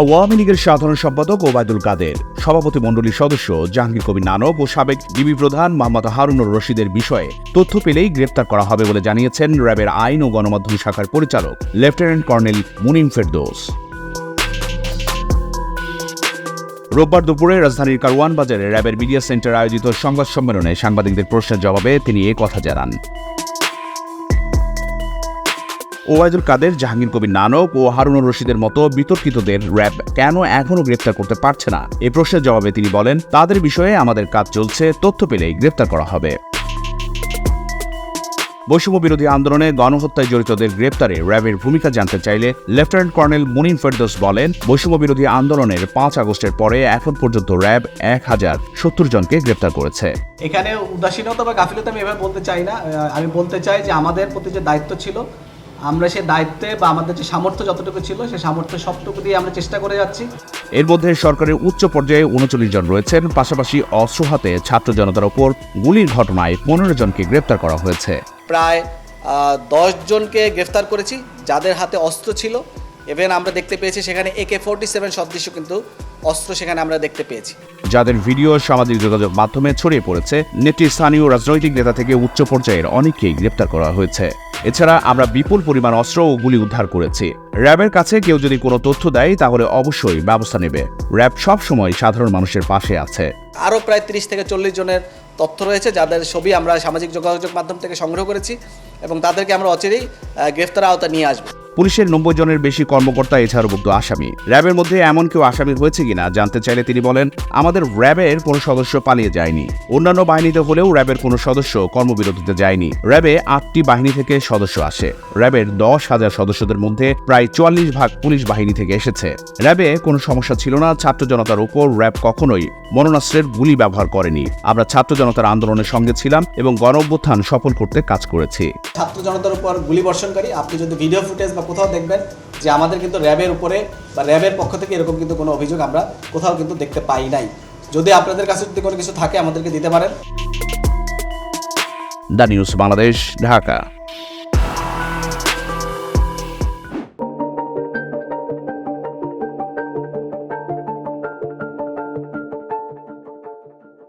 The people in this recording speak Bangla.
আওয়ামী লীগের সাধারণ সম্পাদক ওবায়দুল কাদের, সভাপতি মণ্ডলীর সদস্য জাহাঙ্গীর কবির নানক ও সাবেক ডিবি প্রধান মোহাম্মদ হারুনুর রশিদের বিষয়ে তথ্য পেলেই গ্রেপ্তার করা হবে বলে জানিয়েছেন র্যাবের আইন ও গণমাধ্যম শাখার পরিচালক, লেফটেন্যান্ট কর্নেল মুনিম ফেরদোস। রোববার দুপুরে রাজধানীর কারওয়ান বাজারে র্যাবের মিডিয়া সেন্টার আয়োজিত সংবাদ সম্মেলনে সাংবাদিকদের প্রশ্নের জবাবে তিনি এ কথা জানান। ওবায়দুল কাদের, জাহাঙ্গীর কবির নানক ও হারুনুর রশিদের মতো বিতর্কিতদের র্যাব কেন এখনও গ্রেপ্তার করতে পারছে না? এ প্রশ্নের জবাবে তিনি বলেন, তাদের বিষয়ে আমাদের কাজ চলছে, তথ্য পেলেই গ্রেপ্তার করা হবে। বৈষম্য বিরোধী আন্দোলনে গণহত্যায় জড়িতদের গ্রেপ্তারে র্যাবের ভূমিকা জানতে চাইলে লেফটেন্যান্ট কর্নেল মুনিন ফেরদোস বলেন, বৈষম্য বিরোধী আন্দোলনের পাঁচ আগস্টের পরে এখন পর্যন্ত র্যাব এক হাজার সত্তর জনকে গ্রেপ্তার করেছে। এখানে উদাসীনতা বা গাফিলতা আমি এভাবে বলতে চাই না। আমি বলতে চাই যে আমাদের প্রতি যে দায়িত্ব ছিল আমরা সে দায়িত্বে বা আমাদের যে সামর্থ্য যতটুকু ছিল সে সামর্থ্য সবটুকু দিয়ে আমরা চেষ্টা করে যাচ্ছি। এর মধ্যে সরকারের উচ্চ পর্যায়ে উনচল্লিশ জন রয়েছেন পাশাপাশি অস্ত্র হাতে ছাত্র জনতার ওপর গুলির ঘটনায় পনেরো জনকে গ্রেপ্তার করা হয়েছে। প্রায় দশ জনকে গ্রেফতার করেছি যাদের হাতে অস্ত্র ছিল। ইভেন আমরা দেখতে পেয়েছি সেখানে একে ফোরটি সেভেন সদৃশ্য কিন্তু অস্ত্র সেখানে আমরা দেখতে পেয়েছি। যাদের ভিডিও সামাজিক যোগাযোগ মাধ্যমে ছড়িয়ে পড়েছে নেত্রী স্থানীয় রাজনৈতিক নেতা থেকে উচ্চ পর্যায়ের অনেককেই গ্রেপ্তার করা হয়েছে। এছাড়া আমরা বিপুল পরিমাণ অস্ত্র ও গুলি উদ্ধার করেছি। র্যাবের কাছে কেউ যদি কোনো তথ্য দেয় তাহলে অবশ্যই ব্যবস্থা নেবে। র্যাব সব সময় সাধারণ মানুষের পাশে আছে। আরও প্রায় তিরিশ থেকে চল্লিশ জনের তথ্য রয়েছে যাদের ছবি আমরা সামাজিক যোগাযোগ মাধ্যম থেকে সংগ্রহ করেছি এবং তাদেরকে আমরা অচিরেই গ্রেফতার আওতা নিয়ে আসব। পুলিশের নব্বই জনের বেশি কর্মকর্তা এছাড়াও মুক্ত আসামি। র্যাবের মধ্যে এমন কেউ আসামি হয়েছে কিনা জানতে চাইলে তিনি বলেন, আমাদের র্যাবের কোনো সদস্য পালিয়ে যায়নি। অন্যান্য বাহিনীতে হলেও র্যাবের কোনো সদস্য কর্মবিরতিতে যায়নি। র্যাবে আটটি বাহিনী থেকে সদস্য আসে। র্যাবের দশ হাজার সদস্যদের মধ্যে প্রায় চুয়াল্লিশ ভাগ পুলিশ বাহিনী থেকে এসেছে। র্যাবে কোনো সমস্যা ছিল না, ছাত্র জনতার উপর র্যাব কখনোই মরণাস্ত্রের গুলি ব্যবহার করেনি। আমরা ছাত্র জনতার আন্দোলনের সঙ্গে ছিলাম এবং গণ সফল করতে কাজ করেছি। ছাত্র জনতার উপর গুলি বর্ষণকারী, আপনি যদি ভিডিও ফুটেজ কোথাও দেখবেন যে আমাদের কিন্তু র্যাবের উপরে বা র্যাবের পক্ষ থেকে এরকম কিন্তু কোনো অভিযোগ আমরা কোথাও কিন্তু দেখতে পাই নাই। যদি আপনাদের কাছে যদি কোনো কিছু থাকে, আমাদেরকে দিতে পারেন। The news Bangladesh, Dhaka.